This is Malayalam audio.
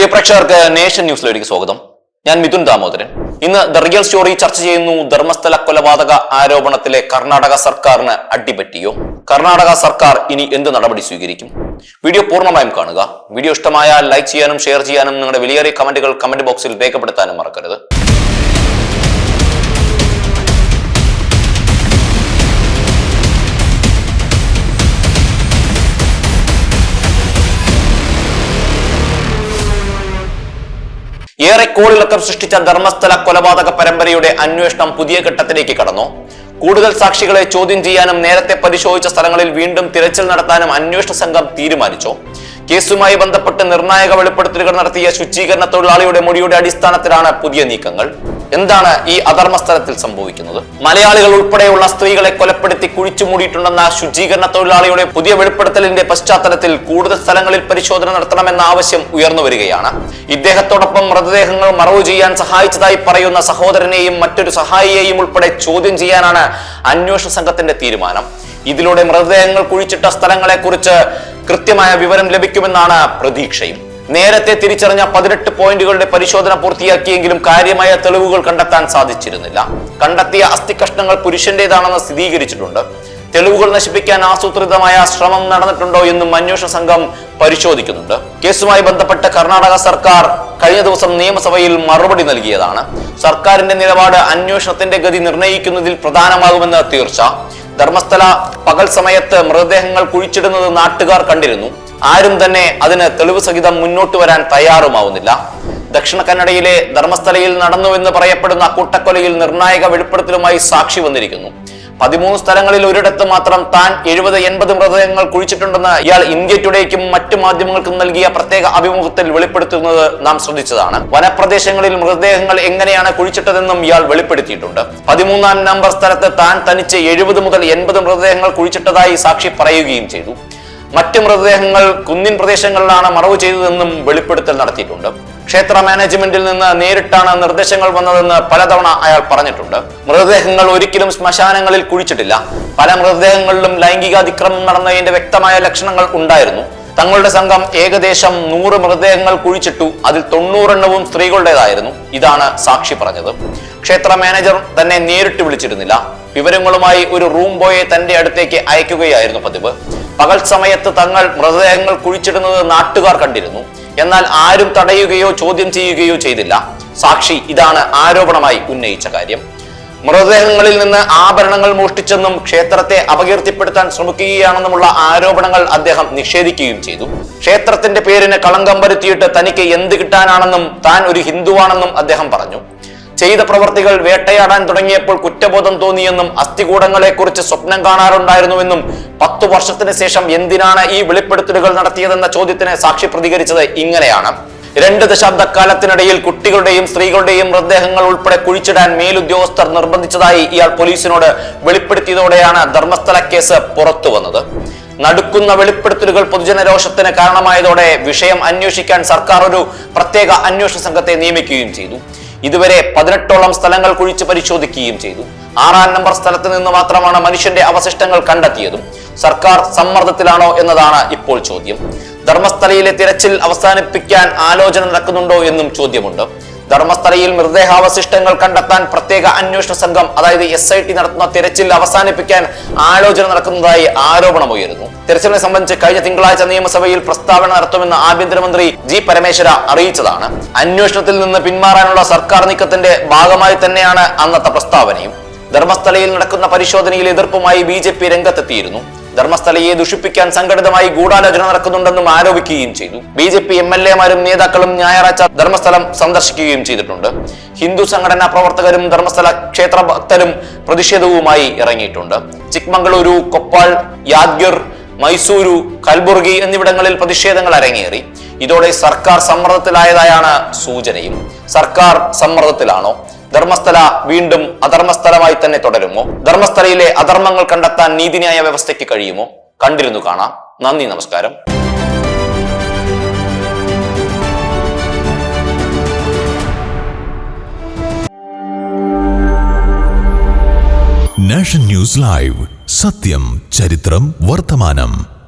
പ്രിയ പ്രേക്ഷകർക്ക് നേഷൻ ന്യൂസിലേക്ക് സ്വാഗതം. ഞാൻ മിഥുൻ ദാമോദരൻ. ഇന്ന് ദ റിയൽ സ്റ്റോറി ചർച്ച ചെയ്യുന്നു ധർമ്മസ്ഥല കൊലപാതക ആരോപണത്തിലെ കർണാടക സർക്കാരിന് അടിപറ്റിയോ? കർണാടക സർക്കാർ ഇനി എന്ത് നടപടി സ്വീകരിക്കും? വീഡിയോ പൂർണമായും കാണുക. വീഡിയോ ഇഷ്ടമായ ലൈക്ക് ചെയ്യാനും ഷെയർ ചെയ്യാനും നിങ്ങളുടെ വിലയേറിയ കമന്റുകൾ കമന്റ് ബോക്സിൽ രേഖപ്പെടുത്താനും മറക്കരുത്. ഏറെ കോളിളക്കം സൃഷ്ടിച്ച ധർമ്മസ്ഥല കൊലപാതക പരമ്പരയുടെ അന്വേഷണം പുതിയ ഘട്ടത്തിലേക്ക് കടന്നു. കൂടുതൽ സാക്ഷികളെ ചോദ്യം ചെയ്യാനും നേരത്തെ പരിശോധിച്ച സ്ഥലങ്ങളിൽ വീണ്ടും തിരച്ചിൽ നടത്താനും അന്വേഷണ സംഘം തീരുമാനിച്ചു. കേസുമായി ബന്ധപ്പെട്ട് നിർണായക വെളിപ്പെടുത്തലുകൾ നടത്തിയ ശുചീകരണ തൊഴിലാളിയുടെ മൊഴിയുടെ അടിസ്ഥാനത്തിലാണ് പുതിയ നീക്കങ്ങൾ. എന്താണ് ഈ അധർമ്മ സ്ഥലത്തിൽ സംഭവിക്കുന്നത്? മലയാളികൾ ഉൾപ്പെടെയുള്ള സ്ത്രീകളെ കൊലപ്പെടുത്തി കുഴിച്ചു മൂടിയിട്ടുണ്ടെന്ന ശുചീകരണ തൊഴിലാളിയുടെ പുതിയ വെളിപ്പെടുത്തലിന്റെ പശ്ചാത്തലത്തിൽ കൂടുതൽ സ്ഥലങ്ങളിൽ പരിശോധന നടത്തണമെന്ന ആവശ്യം ഉയർന്നു വരികയാണ്. ഇദ്ദേഹത്തോടൊപ്പം മൃതദേഹങ്ങൾ മറവ് ചെയ്യാൻ സഹായിച്ചതായി പറയുന്ന സഹോദരനെയും മറ്റൊരു സഹായിയെയും ഉൾപ്പെടെ ചോദ്യം ചെയ്യാനാണ് അന്വേഷണ സംഘത്തിന്റെ തീരുമാനം. ഇതിലൂടെ മൃതദേഹങ്ങൾ കുഴിച്ചിട്ട സ്ഥലങ്ങളെക്കുറിച്ച് കൃത്യമായ വിവരം ലഭിക്കുമെന്നാണ് പ്രതീക്ഷയും. നേരത്തെ തിരിച്ചറിഞ്ഞ പതിനെട്ട് പോയിന്റുകളുടെ പരിശോധന പൂർത്തിയാക്കിയെങ്കിലും കാര്യമായ തെളിവുകൾ കണ്ടെത്താൻ സാധിച്ചിരുന്നില്ല. കണ്ടെത്തിയ അസ്ഥികഷ്ണങ്ങൾ പുരുഷന്റേതാണെന്ന് സ്ഥിരീകരിച്ചിട്ടുണ്ട്. തെളിവുകൾ നശിപ്പിക്കാൻ ആസൂത്രിതമായ ശ്രമം നടന്നിട്ടുണ്ടോ എന്നും അന്വേഷണ സംഘം പരിശോധിക്കുന്നുണ്ട്. കേസുമായി ബന്ധപ്പെട്ട് കർണാടക സർക്കാർ കഴിഞ്ഞ ദിവസം നിയമസഭയിൽ മറുപടി നൽകിയതാണ്. സർക്കാരിന്റെ നിലപാട് അന്വേഷണത്തിന്റെ ഗതി നിർണയിക്കുന്നതിൽ പ്രധാനമാകുമെന്ന് തീർച്ച. ധർമ്മസ്ഥല പകൽ സമയത്ത് മൃതദേഹങ്ങൾ കുഴിച്ചിടുന്നത് നാട്ടുകാർ കണ്ടിരുന്നു. ആരും തന്നെ അതിന് തെളിവ് സഹിതം മുന്നോട്ട് വരാൻ തയ്യാറുമാവുന്നില്ല. ദക്ഷിണ കന്നഡയിലെ ധർമ്മസ്ഥലയിൽ നടന്നുവെന്ന് പറയപ്പെടുന്ന കൂട്ടക്കൊലയിൽ നിർണായക വെളിപ്പെടുത്തലുമായി സാക്ഷി വന്നിരിക്കുന്നു. പതിമൂന്ന് സ്ഥലങ്ങളിൽ ഒരിടത്ത് മാത്രം താൻ എഴുപത് എൺപത് മൃതദേഹങ്ങൾ കുഴിച്ചിട്ടുണ്ടെന്ന് ഇയാൾ ഇന്ത്യ ടുഡേക്കും മറ്റു മാധ്യമങ്ങൾക്കും നൽകിയ പ്രത്യേക അഭിമുഖത്തിൽ വെളിപ്പെടുത്തുന്നത് നാം ശ്രദ്ധിച്ചതാണ്. വനപ്രദേശങ്ങളിൽ മൃതദേഹങ്ങൾ എങ്ങനെയാണ് കുഴിച്ചിട്ടതെന്നും ഇയാൾ വെളിപ്പെടുത്തിയിട്ടുണ്ട്. പതിമൂന്നാം നമ്പർ സ്ഥലത്ത് താൻ തനിച്ച് എഴുപത് മുതൽ എൺപത് മൃതദേഹങ്ങൾ കുഴിച്ചിട്ടതായി സാക്ഷി പറയുകയും ചെയ്തു. മറ്റ് മൃതദേഹങ്ങൾ കുന്നിൻ പ്രദേശങ്ങളിലാണ് മറവ് ചെയ്തതെന്നും വെളിപ്പെടുത്തൽ നടത്തിയിട്ടുണ്ട്. ക്ഷേത്ര മാനേജ്മെന്റിൽ നിന്ന് നേരിട്ടാണ് നിർദ്ദേശങ്ങൾ വന്നതെന്ന് പലതവണ അയാൾ പറഞ്ഞിട്ടുണ്ട്. മൃതദേഹങ്ങൾ ഒരിക്കലും ശ്മശാനങ്ങളിൽ കുഴിച്ചിട്ടില്ല. പല മൃതദേഹങ്ങളിലും ലൈംഗികാതിക്രമം നടന്നതിന്റെ വ്യക്തമായ ലക്ഷണങ്ങൾ ഉണ്ടായിരുന്നു. തങ്ങളുടെ സംഘം ഏകദേശം നൂറ് മൃതദേഹങ്ങൾ കുഴിച്ചിട്ടു. അതിൽ തൊണ്ണൂറെണ്ണവും സ്ത്രീകളുടേതായിരുന്നു. ഇതാണ് സാക്ഷി പറഞ്ഞത്. ക്ഷേത്ര മാനേജർ തന്നെ നേരിട്ട് വിളിച്ചിരുന്നില്ല. വിവരങ്ങളുമായി ഒരു റൂം ബോയെ തന്റെ അടുത്തേക്ക് അയക്കുകയായിരുന്നു പതിവ്. പകൽ സമയത്ത് തങ്ങൾ മൃതദേഹങ്ങൾ കുഴിച്ചിടുന്നത് നാട്ടുകാർ കണ്ടിരുന്നു. എന്നാൽ ആരും തടയുകയോ ചോദ്യം ചെയ്യുകയോ ചെയ്തില്ല. സാക്ഷി ഇതാണ് ആരോപണമായി ഉന്നയിച്ച കാര്യം. മൃതദേഹങ്ങളിൽ നിന്ന് ആഭരണങ്ങൾ മോഷ്ടിച്ചെന്നും ക്ഷേത്രത്തെ അപകീർത്തിപ്പെടുത്താൻ ശ്രമിക്കുകയാണെന്നുമുള്ള ആരോപണങ്ങൾ അദ്ദേഹം നിഷേധിക്കുകയും ചെയ്തു. ക്ഷേത്രത്തിന്റെ പേരിന് കളങ്കം വരുത്തിയിട്ട് തനിക്ക് എന്ത് കിട്ടാനാണെന്നും താൻ ഒരു ഹിന്ദുവാണെന്നും അദ്ദേഹം പറഞ്ഞു. ചെയ്ത പ്രവർത്തികൾ വേട്ടയാടാൻ തുടങ്ങിയപ്പോൾ കുറ്റബോധം തോന്നിയെന്നും അസ്ഥികൂടങ്ങളെക്കുറിച്ച് സ്വപ്നം കാണാറുണ്ടായിരുന്നുവെന്നും പത്തു വർഷത്തിന് ശേഷം എന്തിനാണ് ഈ വെളിപ്പെടുത്തലുകൾ നടത്തിയതെന്ന ചോദ്യത്തിന് സാക്ഷി പ്രതികരിച്ചത് ഇങ്ങനെയാണ്. രണ്ട് ദശാബ്ദക്കാലത്തിനിടയിൽ കുട്ടികളുടെയും സ്ത്രീകളുടെയും മൃതദേഹങ്ങൾ ഉൾപ്പെടെ കുഴിച്ചിടാൻ മേലുദ്യോഗസ്ഥർ നിർബന്ധിച്ചതായി ഇയാൾ പോലീസിനോട് വെളിപ്പെടുത്തിയതോടെയാണ് ധർമ്മസ്ഥല കേസ് പുറത്തു വന്നത്. നടുക്കുന്ന വെളിപ്പെടുത്തലുകൾ പൊതുജനരോഷത്തിന് കാരണമായതോടെ വിഷയം അന്വേഷിക്കാൻ സർക്കാർ ഒരു പ്രത്യേക അന്വേഷണ സംഘത്തെ നിയമിക്കുകയും ചെയ്തു. ഇതുവരെ പതിനെട്ടോളം സ്ഥലങ്ങൾ കുഴിച്ച് പരിശോധിക്കുകയും ചെയ്തു. ആറാം നമ്പർ സ്ഥലത്ത് നിന്ന് മാത്രമാണ് മനുഷ്യന്റെ അവശിഷ്ടങ്ങൾ കണ്ടെത്തിയതും. സർക്കാർ സമ്മർദ്ദത്തിലാണോ എന്നതാണ് ഇപ്പോൾ ചോദ്യം. ധർമ്മസ്ഥലയിലെ തിരച്ചിൽ അവസാനിപ്പിക്കാൻ ആലോചന നടക്കുന്നുണ്ടോ എന്നും ചോദ്യമുണ്ട്. ധർമ്മസ്ഥലയിൽ മൃതദേഹാവശിഷ്ടങ്ങൾ കണ്ടെത്താൻ പ്രത്യേക അന്വേഷണ സംഘം അതായത് എസ് ഐ ടി നടത്തുന്ന തിരച്ചിൽ അവസാനിപ്പിക്കാൻ ആലോചന നടക്കുന്നതായി ആരോപണമുയരുന്നു. തിരച്ചിലിനെ സംബന്ധിച്ച് കഴിഞ്ഞ തിങ്കളാഴ്ച നിയമസഭയിൽ പ്രസ്താവന നടത്തുമെന്ന് ആഭ്യന്തരമന്ത്രി ജി പരമേശ്വര അറിയിച്ചതാണ്. അന്വേഷണത്തിൽ നിന്ന് പിന്മാറാനുള്ള സർക്കാർ നീക്കത്തിന്റെ ഭാഗമായി തന്നെയാണ് അന്നത്തെ പ്രസ്താവനയും. ധർമ്മസ്ഥലയിൽ നടക്കുന്ന പരിശോധനയിൽ എതിർപ്പുമായി ബി രംഗത്തെത്തിയിരുന്നു. ധർമ്മസ്ഥലയെ ദുഷിപ്പിക്കാൻ സംഘടിതമായി ഗൂഢാലോചന നടക്കുന്നുണ്ടെന്നും ആരോപിക്കുകയും ചെയ്തു. B J P M L എമാരും നേതാക്കളും ഞായറാഴ്ച ധർമ്മസ്ഥലം സന്ദർശിക്കുകയും ചെയ്തിട്ടുണ്ട്. ഹിന്ദു സംഘടനാ പ്രവർത്തകരും ധർമ്മസ്ഥല ക്ഷേത്ര ഭക്തരും പ്രതിഷേധവുമായി ഇറങ്ങിയിട്ടുണ്ട്. ചിക്മംഗളൂരു കൊപ്പാൾ യാദ്ഗിർ മൈസൂരു കൽബുർഗി എന്നിവിടങ്ങളിൽ പ്രതിഷേധങ്ങൾ അരങ്ങേറി. ഇതോടെ സർക്കാർ സമ്മർദ്ദത്തിലായതായാണ് സൂചനയും. സർക്കാർ സമ്മർദ്ദത്തിലാണോ? ധർമ്മസ്ഥല വീണ്ടും അധർമ്മസ്ഥലമായി തന്നെ തുടരുമോ? ധർമ്മസ്ഥലയിലെ അധർമ്മങ്ങൾ കണ്ടെത്താൻ നീതിന്യായ വ്യവസ്ഥയ്ക്ക് കഴിയുമോ? കണ്ടിരുന്നു കാണാം. നന്ദി നമസ്കാരം. Nation news live. സത്യം ചരിത്രം വർത്തമാനം.